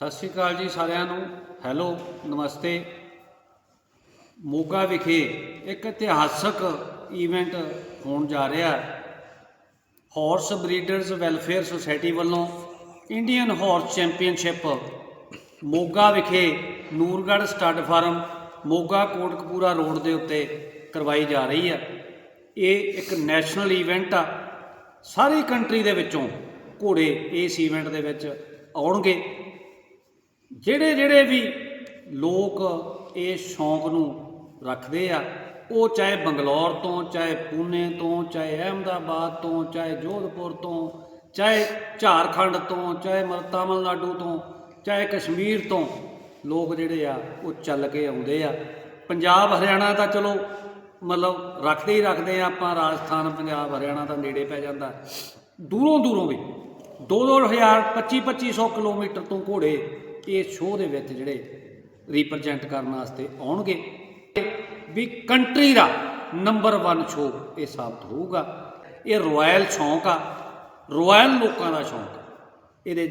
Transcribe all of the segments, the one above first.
ਸਤਿ ਸ਼੍ਰੀ ਅਕਾਲ ਜੀ ਸਾਰਿਆਂ ਨੂੰ। ਹੈਲੋ, ਨਮਸਤੇ। ਮੋਗਾ ਵਿਖੇ ਇੱਕ ਇਤਿਹਾਸਕ ਈਵੈਂਟ ਹੋਣ ਜਾ ਰਿਹਾ ਹੈ। ਹਾਰਸ ਬਰੀਡਰਸ ਵੈਲਫੇਅਰ ਸੁਸਾਇਟੀ ਵੱਲੋਂ ਇੰਡੀਅਨ ਹਾਰਸ ਚੈਂਪੀਅਨਸ਼ਿਪ ਮੋਗਾ ਵਿਖੇ Nurgarh stud farm Moga Kotkapura road ਦੇ ਉੱਤੇ ਕਰਵਾਈ ਜਾ ਰਹੀ ਹੈ। ਇਹ ਇੱਕ ਨੈਸ਼ਨਲ ਈਵੈਂਟ ਆ। ਸਾਰੀ ਕੰਟਰੀ ਦੇ ਵਿੱਚੋਂ ਘੋੜੇ ਇਸ ਈਵੈਂਟ ਦੇ ਵਿੱਚ ਆਉਣਗੇ। ਜਿਹੜੇ ਜਿਹੜੇ ਵੀ ਲੋਕ ਇਹ ਸ਼ੌਂਕ ਨੂੰ ਰੱਖਦੇ ਆ, ਉਹ ਚਾਹੇ ਬੰਗਲੌਰ ਤੋਂ, ਚਾਹੇ ਪੂਨੇ ਤੋਂ, ਚਾਹੇ ਅਹਿਮਦਾਬਾਦ ਤੋਂ, ਚਾਹੇ ਜੋਧਪੁਰ ਤੋਂ, ਚਾਹੇ ਝਾਰਖੰਡ ਤੋਂ, ਚਾਹੇ ਮਰ ਤਾਮਿਲਨਾਡੂ ਤੋਂ, ਚਾਹੇ ਕਸ਼ਮੀਰ ਤੋਂ ਲੋਕ ਜਿਹੜੇ ਆ, ਉਹ ਚੱਲ ਕੇ ਆਉਂਦੇ ਆ। ਪੰਜਾਬ, ਹਰਿਆਣਾ ਤਾਂ ਚਲੋ ਮਤਲਬ ਰੱਖਦੇ ਹੀ ਰੱਖਦੇ ਆ ਆਪਾਂ, ਰਾਜਸਥਾਨ, ਪੰਜਾਬ, ਹਰਿਆਣਾ ਦਾ ਨੇੜੇ ਪੈ ਜਾਂਦਾ। ਦੂਰੋਂ ਦੂਰੋਂ ਵੀ 2-2000 25-2500 ਕਿਲੋਮੀਟਰ ਤੋਂ ਘੋੜੇ ਇਹ ਸ਼ੋਅ ਦੇ ਵਿੱਚ ਜਿਹੜੇ ਰਿਪਰੈਜ਼ੈਂਟ ਕਰਨ ਵਾਸਤੇ ਆਉਣਗੇ ਵੀ ਕੰਟਰੀ ਦਾ ਨੰਬਰ 1 ਸ਼ੋਅ ਇਹ ਸਾਬਤ ਹੋਊਗਾ। ਇਹ ਰਾਇਲ ਸ਼ੌਂਕ ਆ ਰਾਇਲ ਲੋਕਾਂ ਦਾ ਸ਼ੌਂਕ। ਇਹਦੇ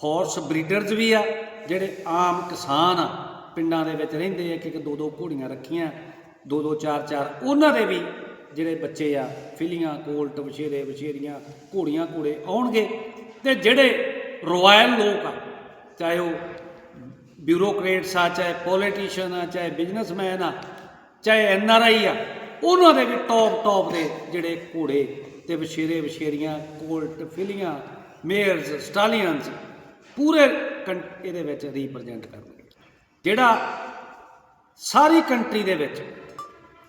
ਹਾਰਸ ਬਰੀਡਰਸ ਵੀ ਆ, ਜਿਹੜੇ ਆਮ ਕਿਸਾਨ ਆ, ਪਿੰਡਾਂ ਦੇ ਵਿੱਚ ਰਹਿੰਦੇ ਆ ਕਿ ਇੱਕ ਦੋ ਦੋ ਘੋੜੀਆਂ ਰੱਖੀਆਂ ਦੋ ਦੋ ਚਾਰ ਚਾਰ ਉਹਨਾਂ ਦੇ ਵੀ ਜਿਹੜੇ ਬੱਚੇ ਆ ਫਿਲੀਆਂ ਕੋਲਟ, ਵਛੇਰੇ, ਵਛੇਰੀਆਂ ਘੋੜੀਆਂ ਘੋੜੇ ਆਉਣਗੇ ਤੇ ਜਿਹੜੇ ਰਾਇਲ ਲੋਕ ਆ ਚਾਹੇ ਉਹ ਬਿਊਰੋਕਰੇਟਸ ਆ ਚਾਹੇ ਪੋਲੀਟੀਸ਼ੀਅਨ ਆ, ਚਾਹੇ ਬਿਜ਼ਨਸਮੈਨ ਆ, ਚਾਹੇ ਐਨ ਆਰ ਆਈ ਆ, ਉਹਨਾਂ ਦੇ ਵੀ ਟੌਪ ਟੌਪ ਦੇ ਜਿਹੜੇ ਘੋੜੇ ਤੇ ਵਛੇਰੇ ਵਛੇਰੀਆਂ, ਕੋਲਟ ਫਿਲੀਆਂ, ਮੇਅਰਸ, ਸਟਾਲੀਅਨਸ, ਪੂਰੇ ਕੰ- ਇਹਦੇ ਵਿੱਚ ਰਿਪਰੈਜ਼ੈਂਟ ਕਰਨਗੇ। ਜਿਹੜਾ ਸਾਰੀ ਕੰਟਰੀ ਦੇ ਵਿੱਚ,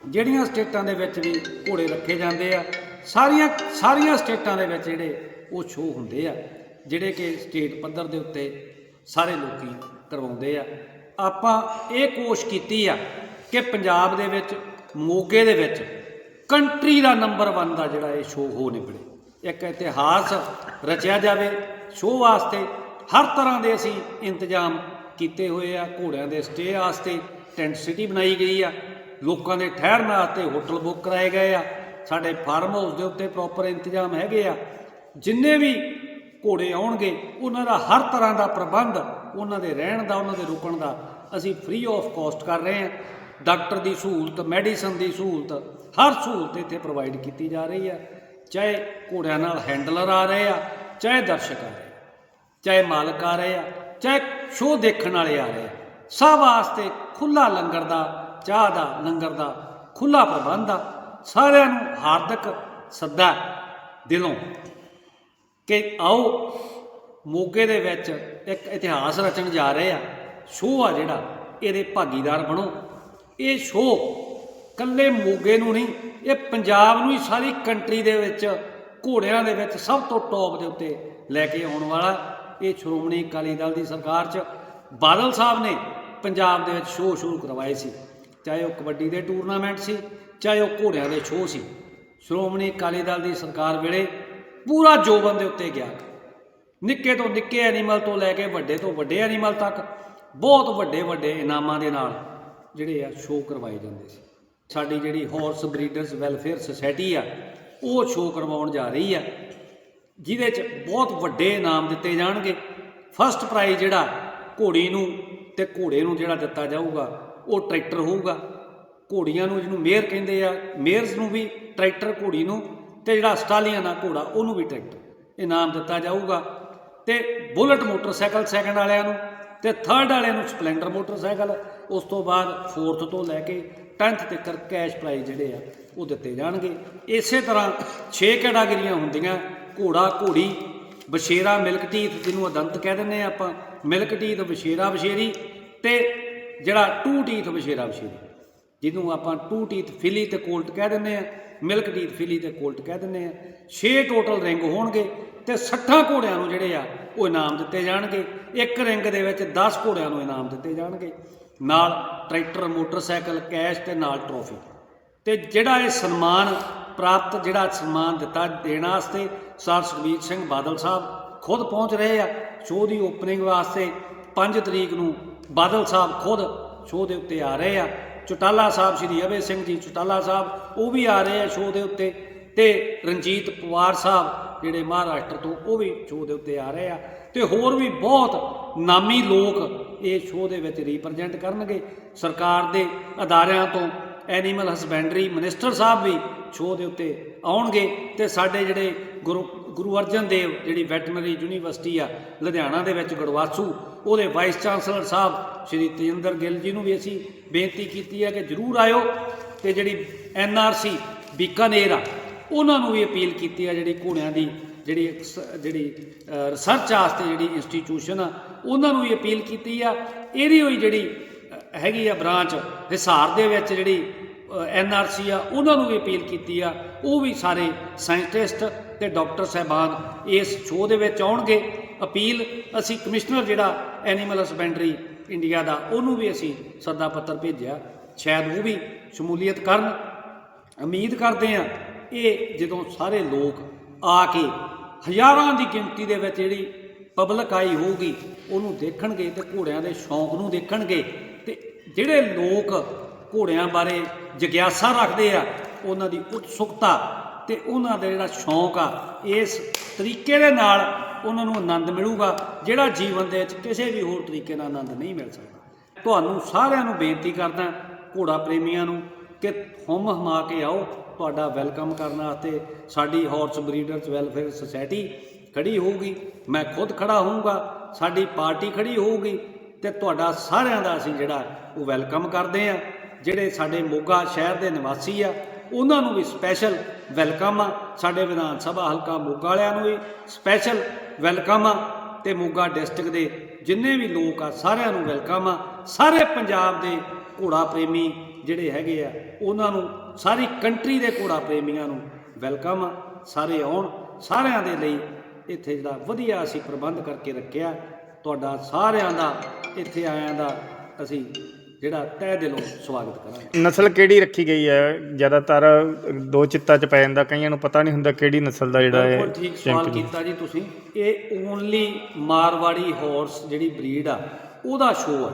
ਜਿਹੜੀਆਂ ਸਟੇਟਾਂ ਦੇ ਵਿੱਚ ਵੀ ਘੋੜੇ ਰੱਖੇ ਜਾਂਦੇ ਆ, ਸਾਰੀਆਂ ਸਾਰੀਆਂ ਸਟੇਟਾਂ ਦੇ ਵਿੱਚ ਜਿਹੜੇ ਉਹ ਸ਼ੋਅ ਹੁੰਦੇ ਆ, ਜਿਹੜੇ ਕਿ ਸਟੇਟ ਪੱਧਰ ਦੇ ਉੱਤੇ ਸਾਰੇ ਲੋਕੀ ਕਰਵਾਉਂਦੇ ਆ। ਆਪਾਂ ਇਹ ਕੋਸ਼ਿਸ਼ ਕੀਤੀ ਆ ਕਿ ਪੰਜਾਬ ਦੇ ਵਿੱਚ, ਮੋਗੇ ਦੇ ਵਿੱਚ ਕੰਟਰੀ ਦਾ ਨੰਬਰ 1 ਦਾ ਜਿਹੜਾ ਇਹ ਸ਼ੋਅ ਹੋ ਨਿਬੜੇ। ਇੱਕ ਇਤਿਹਾਸ ਰਚਿਆ ਜਾਵੇ, ਸ਼ੋਅ ਵਾਸਤੇ ਹਰ ਤਰ੍ਹਾਂ ਦੇ ਅਸੀਂ ਇੰਤਜ਼ਾਮ ਕੀਤੇ ਹੋਏ ਆ। ਘੋੜਿਆਂ ਦੇ ਸਟੇ ਵਾਸਤੇ ਟੈਂਟ ਸਿਟੀ ਬਣਾਈ ਗਈ ਆ। ਲੋਕਾਂ ਦੇ ਠਹਿਰਨ ਵਾਸਤੇ ਹੋਟਲ ਬੁੱਕ ਕਰਾਏ ਗਏ ਆ। ਸਾਡੇ ਫਾਰਮ ਹਾਊਸ ਦੇ ਉੱਤੇ ਪ੍ਰੋਪਰ ਇੰਤਜ਼ਾਮ ਹੈਗੇ ਆ। ਜਿੰਨੇ ਵੀ ਘੋੜੇ ਆਉਣਗੇ, ਉਹਨਾਂ ਦਾ ਹਰ ਤਰ੍ਹਾਂ ਦਾ ਪ੍ਰਬੰਧ, ਉਹਨਾਂ ਦੇ ਰਹਿਣ ਦਾ, ਉਹਨਾਂ ਦੇ ਰੁਕਣ ਦਾ ਅਸੀਂ ਫ੍ਰੀ ਆਫ ਕਾਸਟ ਕਰ ਰਹੇ ਹਾਂ। ਡਾਕਟਰ ਦੀ ਸਹੂਲਤ, ਮੈਡੀਸਨ ਦੀ ਸਹੂਲਤ, ਹਰ ਸਹੂਲਤ ਇੱਥੇ ਪ੍ਰੋਵਾਈਡ ਕੀਤੀ ਜਾ ਰਹੀ ਹੈ ਚਾਹੇ ਘੋੜਿਆਂ ਨਾਲ ਹੈਂਡਲਰ ਆ ਰਹੇ ਆ, ਚਾਹੇ ਦਰਸ਼ਕ ਆ ਰਹੇ ਚਾਹੇ ਮਾਲਕ ਆ ਰਹੇ ਆ, ਚਾਹੇ ਸ਼ੋਅ ਦੇਖਣ ਵਾਲੇ ਆ ਰਹੇ ਆ। ਸਭ ਵਾਸਤੇ ਖੁੱਲਾ ਲੰਗਰ ਦਾ, ਚਾਹ ਦਾ, ਲੰਗਰ ਦਾ ਖੁੱਲਾ ਪ੍ਰਬੰਧ ਆ। ਸਾਰਿਆਂ ਨੂੰ ਹਾਰਦਿਕ ਸੱਦਾ ਦਿਲੋਂ। ਕਿ ਆਓ ਮੋਗੇ ਦੇ ਵਿੱਚ ਇੱਕ ਇਤਿਹਾਸ ਰਚਣ ਜਾ ਰਹੇ ਆ, ਸ਼ੋਅ ਆ ਜਿਹੜਾ, ਇਹਦੇ ਭਾਗੀਦਾਰ ਬਣੋ। ਇਹ ਸ਼ੋਅ ਕੱਲੇ ਮੋਗੇ ਨੂੰ ਨਹੀਂ, ਇਹ ਪੰਜਾਬ ਨੂੰ ਹੀ ਸਾਰੀ ਕੰਟਰੀ ਦੇ ਵਿੱਚ, ਘੋੜਿਆਂ ਦੇ ਵਿੱਚ ਸਭ ਤੋਂ ਟੌਪ ਦੇ ਉੱਤੇ ਲੈ ਕੇ ਆਉਣ ਵਾਲਾ ਇਹ ਸ਼੍ਰੋਮਣੀ ਅਕਾਲੀ ਦਲ ਦੀ ਸਰਕਾਰ 'ਚ ਬਾਦਲ ਸਾਹਿਬ ਨੇ ਪੰਜਾਬ ਦੇ ਵਿੱਚ ਸ਼ੋਅ ਸ਼ੁਰੂ ਕਰਵਾਏ ਸੀ। ਚਾਹੇ ਉਹ ਕਬੱਡੀ ਦੇ ਟੂਰਨਾਮੈਂਟ ਸੀ, ਚਾਹੇ ਉਹ ਘੋੜਿਆਂ ਦੇ ਸ਼ੋਅ ਸੀ। ਸ਼੍ਰੋਮਣੀ ਅਕਾਲੀ ਦਲ ਦੀ ਸਰਕਾਰ ਵੇਲੇ ਪੂਰਾ ਜੋਬਨ ਦੇ ਉੱਤੇ ਗਿਆ। ਨਿੱਕੇ ਤੋਂ ਨਿੱਕੇ ਐਨੀਮਲ ਤੋਂ ਲੈ ਕੇ ਵੱਡੇ ਤੋਂ ਵੱਡੇ ਐਨੀਮਲ ਤੱਕ, ਬਹੁਤ ਵੱਡੇ ਵੱਡੇ ਇਨਾਮਾਂ ਦੇ ਨਾਲ ਜਿਹੜੇ ਆ ਸ਼ੋਅ ਕਰਵਾਏ ਜਾਂਦੇ ਸੀ। ਸਾਡੀ ਜਿਹੜੀ ਹਾਰਸ ਬਰੀਡਰਸ ਵੈਲਫੇਅਰ ਸੁਸਾਇਟੀ ਆ, ਉਹ ਸ਼ੋਅ ਕਰਵਾਉਣ ਜਾ ਰਹੀ ਆ। ਜਿਹਦੇ 'ਚ ਬਹੁਤ ਵੱਡੇ ਇਨਾਮ ਦਿੱਤੇ ਜਾਣਗੇ। ਫਸਟ ਪ੍ਰਾਈਜ਼ ਜਿਹੜਾ ਘੋੜੀ ਨੂੰ ਤੇ ਘੋੜੇ ਨੂੰ ਜਿਹੜਾ ਦਿੱਤਾ ਜਾਊਗਾ, ਉਹ ਟਰੈਕਟਰ ਹੋਊਗਾ। ਘੋੜੀਆਂ ਨੂੰ ਜਿਹਨੂੰ ਮੇਅਰ ਕਹਿੰਦੇ ਆ ਮੇਅਰਸ ਨੂੰ ਵੀ ਟਰੈਕਟਰ ਘੋੜੀ ਨੂੰ ਤੇ ਜਿਹੜਾ ਸਟਾਲੀਅਨ ਆ ਘੋੜਾ, ਉਹਨੂੰ ਵੀ ਟਰੈਕਟਰ ਇਨਾਮ ਦਿੱਤਾ ਜਾਊਗਾ। ਤੇ ਬੁਲਟ ਮੋਟਰਸਾਈਕਲ ਸੈਕੰਡ ਵਾਲਿਆਂ ਨੂੰ ਤੇ ਥਰਡ ਵਾਲਿਆਂ ਨੂੰ ਸਪਲੈਂਡਰ ਮੋਟਰਸਾਈਕਲ। ਉਸ ਤੋਂ ਬਾਅਦ ਫੋਰਥ ਤੋਂ ਲੈ ਕੇ 10th ਤੱਕ ਕੈਸ਼ ਪ੍ਰਾਈਜ਼ ਜਿਹੜੇ ਆ, ਉਹ ਦਿੱਤੇ ਜਾਣਗੇ। ਇਸੇ ਤਰ੍ਹਾਂ 6 ਕੈਟਾਗਰੀਆਂ ਹੁੰਦੀਆਂ, ਘੋੜਾ, ਘੋੜੀ ਬਸ਼ੇਰਾ ਮਿਲਕ ਟੀਥ ਜਿਹਨੂੰ ਅਦੰਤ ਕਹਿ ਦਿੰਦੇ ਆ ਆਪਾਂ। ਮਿਲਕ ਟੀਥ ਬਸ਼ੇਰਾ ਬਸ਼ੇਰੀ ਤੇ ਜਿਹੜਾ ਟੂ ਟੀਥ ਬਸ਼ੇਰਾ ਬਸ਼ੇਰੀ ਜਿਹਨੂੰ ਆਪਾਂ ਟੂ ਟੀਥ ਫਿਲੀ ਤੇ ਕੋਲਟ ਕਹਿ ਦਿੰਦੇ ਆ ਮਿਲਕ ਟੀਥ ਫਿਲੀ ਤੇ ਕੋਲਟ ਕਹਿ ਦਿੰਦੇ ਆ 6 ਟੋਟਲ ਰਿੰਗ ਹੋਣਗੇ ਤੇ 60 ਘੋੜਿਆਂ ਨੂੰ ਜਿਹੜੇ ਆ, ਉਹ ਇਨਾਮ ਦਿੱਤੇ ਜਾਣਗੇ। ਇੱਕ ਰਿੰਗ ਦੇ ਵਿੱਚ 10 ਘੋੜਿਆਂ ਨੂੰ ਇਨਾਮ ਦਿੱਤੇ ਜਾਣਗੇ। ਨਾਲ ਟਰੈਕਟਰ, ਮੋਟਰਸਾਈਕਲ, ਕੈਸ਼ ਤੇ ਨਾਲ ਟਰੋਫੀ। ਤੇ ਜਿਹੜਾ ਇਹ ਸਨਮਾਨ ਪ੍ਰਾਪਤ, ਜਿਹੜਾ ਸਨਮਾਨ ਦਿੱਤਾ ਦੇਣ ਵਾਸਤੇ ਸਰ ਸੁਖਬੀਰ ਸਿੰਘ ਬਾਦਲ ਸਾਹਿਬ ਖੁਦ ਪਹੁੰਚ ਰਹੇ ਆ ਸ਼ੋਅ ਦੀ ਓਪਨਿੰਗ ਵਾਸਤੇ 5 ਤਰੀਕ ਨੂੰ ਬਾਦਲ ਸਾਹਿਬ ਖੁਦ ਸ਼ੋਅ ਦੇ ਉੱਤੇ ਆ ਰਹੇ ਆ। ਚੁਟਾਲਾ ਸਾਹਿਬ, ਸ਼੍ਰੀ ਅਵੇ ਸਿੰਘ ਜੀ ਚੁਟਾਲਾ ਸਾਹਿਬ, ਉਹ ਵੀ ਆ ਰਹੇ ਆ ਸ਼ੋਅ ਦੇ ਉੱਤੇ। ਤੇ ਰਣਜੀਤ ਪਵਾਰ ਸਾਹਿਬ, ਜਿਹੜੇ ਮਹਾਰਾਸ਼ਟਰ ਤੋਂ, ਉਹ ਵੀ ਸ਼ੋਅ ਦੇ ਉੱਤੇ ਆ ਰਹੇ ਆ। ਤੇ ਹੋਰ ਵੀ ਬਹੁਤ ਨਾਮੀ ਲੋਕ ਇਹ ਸ਼ੋਅ ਦੇ ਵਿੱਚ ਰਿਪਰੈਜ਼ੈਂਟ ਕਰਨਗੇ। ਸਰਕਾਰ ਦੇ ਅਦਾਰਿਆਂ ਤੋਂ ਐਨੀਮਲ ਹਸਬੈਂਡਰੀ ਮਿਨਿਸਟਰ ਸਾਹਿਬ ਵੀ ਸ਼ੋਅ ਦੇ ਉੱਤੇ ਆਉਣਗੇ। ਤੇ ਸਾਡੇ ਜਿਹੜੇ ਗੁਰੂ ਗੁਰੂ ਅਰਜਨ ਦੇਵ, ਜਿਹੜੀ ਵੈਟਰਨਰੀ ਯੂਨੀਵਰਸਿਟੀ ਆ, ਲੁਧਿਆਣਾ ਦੇ ਵਿੱਚ ਗੜਵਾਸੂ, ਉਹਦੇ ਵਾਈਸ ਚਾਂਸਲਰ ਸਾਹਿਬ ਸ਼੍ਰੀ ਤੇਜਿੰਦਰ ਗਿੱਲ ਜੀ ਨੂੰ ਵੀ ਅਸੀਂ ਬੇਨਤੀ ਕੀਤੀ ਹੈ ਕਿ ਜਰੂਰ ਆਇਓ ਤੇ ਜਿਹੜੀ ਐਨ ਆਰ ਸੀ ਬੀਕਾਨੇਰ ਆ, ਉਹਨਾਂ ਨੂੰ ਵੀ ਅਪੀਲ ਕੀਤੀ ਆ ਜਿਹੜੀ ਘੋੜਿਆਂ ਦੀ ਜਿਹੜੀ ਜਿਹੜੀ ਰਿਸਰਚ ਵਾਸਤੇ ਜਿਹੜੀ ਇੰਸਟੀਟਿਊਸ਼ਨ ਆ, ਉਹਨਾਂ ਨੂੰ ਵੀ ਅਪੀਲ ਕੀਤੀ ਆ। ਇਹਦੀ ਹੋਈ ਜਿਹੜੀ ਹੈਗੀ ਆ ਬ੍ਰਾਂਚ ਹਿਸਾਰ ਦੇ ਵਿੱਚ ਜਿਹੜੀ ਐਨ ਆਰ ਸੀ ਆ, ਉਹਨਾਂ ਨੂੰ ਵੀ ਅਪੀਲ ਕੀਤੀ ਆ। ਉਹ ਵੀ ਸਾਰੇ ਸਾਇੰਟਿਸਟ ਤੇ ਡਾਕਟਰ ਸਹਿਬਾਨ ਇਸ ਸ਼ੋਅ ਦੇ ਵਿੱਚ ਆਉਣਗੇ। ਅਪੀਲ, ਅਸੀਂ ਕਮਿਸ਼ਨਰ ਜਿਹੜਾ ਐਨੀਮਲ ਹਸਬੈਂਡਰੀ ਇੰਡੀਆ ਦਾ, ਉਹਨੂੰ ਵੀ ਅਸੀਂ ਸੱਦਾ ਪੱਤਰ ਭੇਜਿਆ। ਸ਼ਾਇਦ ਉਹ ਵੀ ਸ਼ਮੂਲੀਅਤ ਕਰਨ। ਉਮੀਦ ਕਰਦੇ ਆ ਇਹ ਜਦੋਂ ਸਾਰੇ ਲੋਕ ਆ ਕੇ ਹਜ਼ਾਰਾਂ ਦੀ ਗਿਣਤੀ ਦੇ ਵਿੱਚ ਜਿਹੜੀ ਪਬਲਿਕ ਆਈ ਹੋਊਗੀ, ਉਹਨੂੰ ਦੇਖਣਗੇ ਤੇ ਘੋੜਿਆਂ ਦੇ ਸ਼ੌਂਕ ਨੂੰ ਦੇਖਣਗੇ ਤੇ ਜਿਹੜੇ ਲੋਕ ਘੋੜਿਆਂ ਬਾਰੇ ਜਗਿਆਸਾ ਰੱਖਦੇ ਆ, ਉਹਨਾਂ ਦੀ ਉਤਸੁਕਤਾ ਤੇ ਉਹਨਾਂ ਦਾ ਜਿਹੜਾ ਸ਼ੌਂਕ ਆ, ਇਸ ਤਰੀਕੇ ਦੇ ਨਾਲ ਉਹਨਾਂ ਨੂੰ ਆਨੰਦ ਮਿਲੂਗਾ, ਜਿਹੜਾ ਜੀਵਨ ਦੇ ਵਿੱਚ ਕਿਸੇ ਵੀ ਹੋਰ ਤਰੀਕੇ ਨਾਲ ਆਨੰਦ ਨਹੀਂ ਮਿਲ ਸਕਦਾ। ਤੁਹਾਨੂੰ ਸਾਰਿਆਂ ਨੂੰ ਬੇਨਤੀ ਕਰਦਾ, ਘੋੜਾ ਪ੍ਰੇਮੀਆਂ ਨੂੰ, ਕਿ ਹੁਮ ਹਮਾ ਕੇ ਆਓ, ਤੁਹਾਡਾ ਵੈਲਕਮ ਕਰਨ ਵਾਸਤੇ ਸਾਡੀ ਹਾਰਸ ਬਰੀਡਰਸ ਵੈਲਫੇਅਰ ਸੁਸਾਇਟੀ ਖੜੀ ਹੋਊਗੀ। ਮੈਂ ਖੁਦ ਖੜਾ ਹੋਊਗਾ, ਸਾਡੀ ਪਾਰਟੀ ਖੜੀ ਹੋਊਗੀ ਤੇ ਤੁਹਾਡਾ ਸਾਰਿਆਂ ਦਾ ਅਸੀਂ ਜਿਹੜਾ ਉਹ ਵੈਲਕਮ ਕਰਦੇ ਆ ਜਿਹੜੇ ਸਾਡੇ ਮੋਗਾ ਸ਼ਹਿਰ ਦੇ ਨਿਵਾਸੀ ਆ ਉਹਨਾਂ ਨੂੰ ਵੀ ਸਪੈਸ਼ਲ ਵੈਲਕਮ ਆ। ਸਾਡੇ ਵਿਧਾਨ ਸਭਾ ਹਲਕਾ ਮੋਗਾ ਵਾਲਿਆਂ ਨੂੰ ਵੀ ਸਪੈਸ਼ਲ ਵੈਲਕਮ ਆ। ਤੇ ਮੋਗਾ ਡਿਸਟ੍ਰਿਕਟ ਦੇ ਜਿੰਨੇ ਵੀ ਲੋਕ ਆ, ਸਾਰਿਆਂ ਨੂੰ ਵੈਲਕਮ ਆ। ਸਾਰੇ ਪੰਜਾਬ ਦੇ ਘੋੜਾ ਪ੍ਰੇਮੀ ਜਿਹੜੇ ਹੈਗੇ ਆ, ਉਹਨਾਂ ਨੂੰ, ਸਾਰੀ ਕੰਟਰੀ ਦੇ ਘੋੜਾ ਪ੍ਰੇਮੀਆਂ ਨੂੰ ਵੈਲਕਮ ਆ। ਸਾਰੇ ਆਉਣ, ਸਾਰਿਆਂ ਦੇ ਲਈ ਇੱਥੇ ਜਿਹੜਾ ਵਧੀਆ ਅਸੀਂ ਪ੍ਰਬੰਧ ਕਰਕੇ ਰੱਖਿਆ। ਤੁਹਾਡਾ ਸਾਰਿਆਂ ਦਾ ਇੱਥੇ ਆਇਆਂ ਦਾ ਅਸੀਂ ਜਿਹੜਾ ਤਹਿ ਦਿਲੋਂ ਸਵਾਗਤ ਕਰਾਂਗੇ। ਨਸਲ ਕਿਹੜੀ ਰੱਖੀ ਗਈ ਹੈ? ਜ਼ਿਆਦਾਤਰ ਦੋ ਚਿੱਤਾ ਚ ਪੈ ਜਾਂਦਾ ਕਈਆਂ ਨੂੰ ਪਤਾ ਨਹੀਂ ਹੁੰਦਾ ਕਿਹੜੀ ਨਸਲ ਦਾ ਜਿਹੜਾ ਹੈ ਬਿਲਕੁਲ ਠੀਕ ਸਵਾਲ। ਕੀਤਾ ਜੀ ਤੁਸੀਂ। ਇਹ ਓਨਲੀ ਮਾਰਵਾੜੀ ਹਾਰਸ ਜਿਹੜੀ ਬਰੀਡ ਆ ਉਹਦਾ ਸ਼ੋਅ ਆ।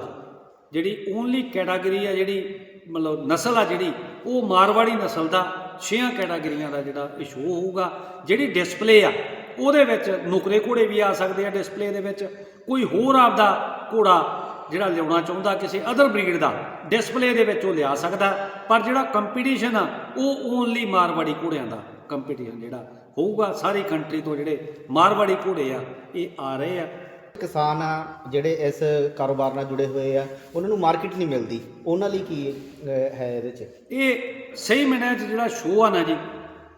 ਜਿਹੜੀ ਓਨਲੀ ਕੈਟਾਗਰੀ ਆ ਜਿਹੜੀ ਮਤਲਬ ਨਸਲ ਆ ਜਿਹੜੀ ਉਹ ਮਾਰਵਾੜੀ ਨਸਲ ਦਾ ਛੇਆਂ ਕੈਟਾਗਰੀਆਂ ਦਾ ਜਿਹੜਾ ਇਹ ਸ਼ੋਅ ਹੋਊਗਾ। ਜਿਹੜੀ ਡਿਸਪਲੇ ਆ ਉਹਦੇ ਵਿੱਚ ਨੁਕਰੇ ਘੋੜੇ ਵੀ ਆ ਸਕਦੇ ਆ ਡਿਸਪਲੇ ਦੇ ਵਿੱਚ। ਕੋਈ ਹੋਰ ਆਪਦਾ ਘੋੜਾ ਜਿਹੜਾ ਲਿਆਉਣਾ ਚਾਹੁੰਦਾ ਕਿਸੇ ਅਦਰ ਬਰੀਡ ਦਾ ਡਿਸਪਲੇ ਦੇ ਵਿੱਚ ਉਹ ਲਿਆ ਸਕਦਾ। ਪਰ ਜਿਹੜਾ ਕੰਪੀਟੀਸ਼ਨ ਆ ਉਹ ਓਨਲੀ ਮਾਰਵਾੜੀ ਘੋੜਿਆਂ ਦਾ ਕੰਪੀਟੀਸ਼ਨ ਜਿਹੜਾ ਹੋਊਗਾ। ਸਾਰੀ ਕੰਟਰੀ ਤੋਂ ਜਿਹੜੇ ਮਾਰਵਾੜੀ ਘੋੜੇ ਆ ਇਹ ਆ ਰਹੇ ਆ। ਕਿਸਾਨ ਆ ਜਿਹੜੇ ਇਸ ਕਾਰੋਬਾਰ ਨਾਲ ਜੁੜੇ ਹੋਏ ਆ ਉਹਨਾਂ ਨੂੰ ਮਾਰਕੀਟ ਨਹੀਂ ਮਿਲਦੀ। ਉਹਨਾਂ ਲਈ ਕੀ ਹੈ ਇਹਦੇ 'ਚ? ਇਹ ਸਹੀ ਮੈਨੇ ਚ ਜਿਹੜਾ ਸ਼ੋਅ ਆ ਨਾ ਜੀ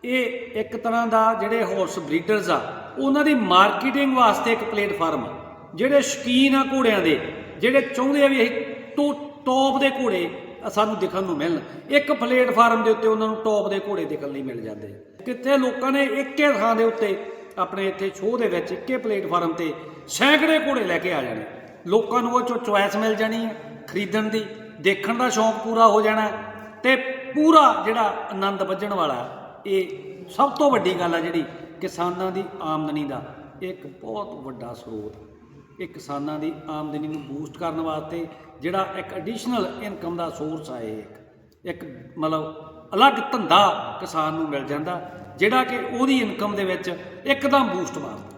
ਇਹ ਇੱਕ ਤਰ੍ਹਾਂ ਦਾ ਜਿਹੜੇ ਹਾਰਸ ਬਰੀਡਰਸ ਆ ਉਹਨਾਂ ਦੀ ਮਾਰਕੀਟਿੰਗ ਵਾਸਤੇ ਇੱਕ ਪਲੇਟਫਾਰਮ ਆ। ਜਿਹੜੇ ਸ਼ਕੀਨ ਆ ਘੋੜਿਆਂ ਦੇ ਜਿਹੜੇ ਚਾਹੁੰਦੇ ਆ ਵੀ ਅਸੀਂ ਟੋ, ਟੌਪ ਦੇ ਘੋੜੇ ਸਾਨੂੰ ਦਿਖਣ ਨੂੰ ਮਿਲਣ, ਇੱਕ ਪਲੇਟਫਾਰਮ ਦੇ ਉੱਤੇ ਉਹਨਾਂ ਨੂੰ ਟੌਪ ਦੇ ਘੋੜੇ ਦਿਖਣ ਲਈ ਮਿਲ ਜਾਂਦੇ ਕਿੱਥੇ ਲੋਕਾਂ ਨੇ ਇੱਕੇ ਥਾਂ ਦੇ ਉੱਤੇ ਆਪਣੇ ਇੱਥੇ ਸ਼ੋਅ ਦੇ ਵਿੱਚ ਇੱਕੇ ਪਲੇਟਫਾਰਮ ਤੇ ਸੈਂਕੜੇ ਘੋੜੇ ਲੈ ਕੇ ਆ ਜਾਣੇ। ਲੋਕਾਂ ਨੂੰ ਉਹ ਚੋਂ ਚੁਆਇਸ ਮਿਲ ਜਾਣੀ ਹੈ ਖਰੀਦਣ ਦੀ, ਦੇਖਣ ਦਾ ਸ਼ੌਂਕ ਪੂਰਾ ਹੋ ਜਾਣਾ। ਹੈ ਤੇ ਪੂਰਾ ਜਿਹੜਾ ਆਨੰਦ ਵੱਜਣ ਵਾਲਾ ਇਹ ਸਭ ਤੋਂ ਵੱਡੀ ਗੱਲ ਆ ਜਿਹੜੀ ਕਿਸਾਨਾਂ ਦੀ ਆਮਦਨੀ ਦਾ, ਇੱਕ ਬਹੁਤ ਵੱਡਾ ਸਰੋਤ। ਇਹ ਕਿਸਾਨਾਂ ਦੀ ਆਮਦਨੀ ਨੂੰ ਬੂਸਟ ਕਰਨ ਵਾਸਤੇ ਜਿਹੜਾ ਇੱਕ ਐਡੀਸ਼ਨਲ ਇਨਕਮ ਦਾ ਸੋਰਸ ਆ ਇਹ ਇੱਕ। ਇੱਕ ਮਤਲਬ ਅਲੱਗ ਧੰਦਾ ਕਿਸਾਨ ਨੂੰ ਮਿਲ ਜਾਂਦਾ, ਜਿਹੜਾ ਕਿ ਉਹਦੀ ਇਨਕਮ ਦੇ ਵਿੱਚ ਇੱਕਦਮ ਬੂਸਟ ਮਾਰਦਾ।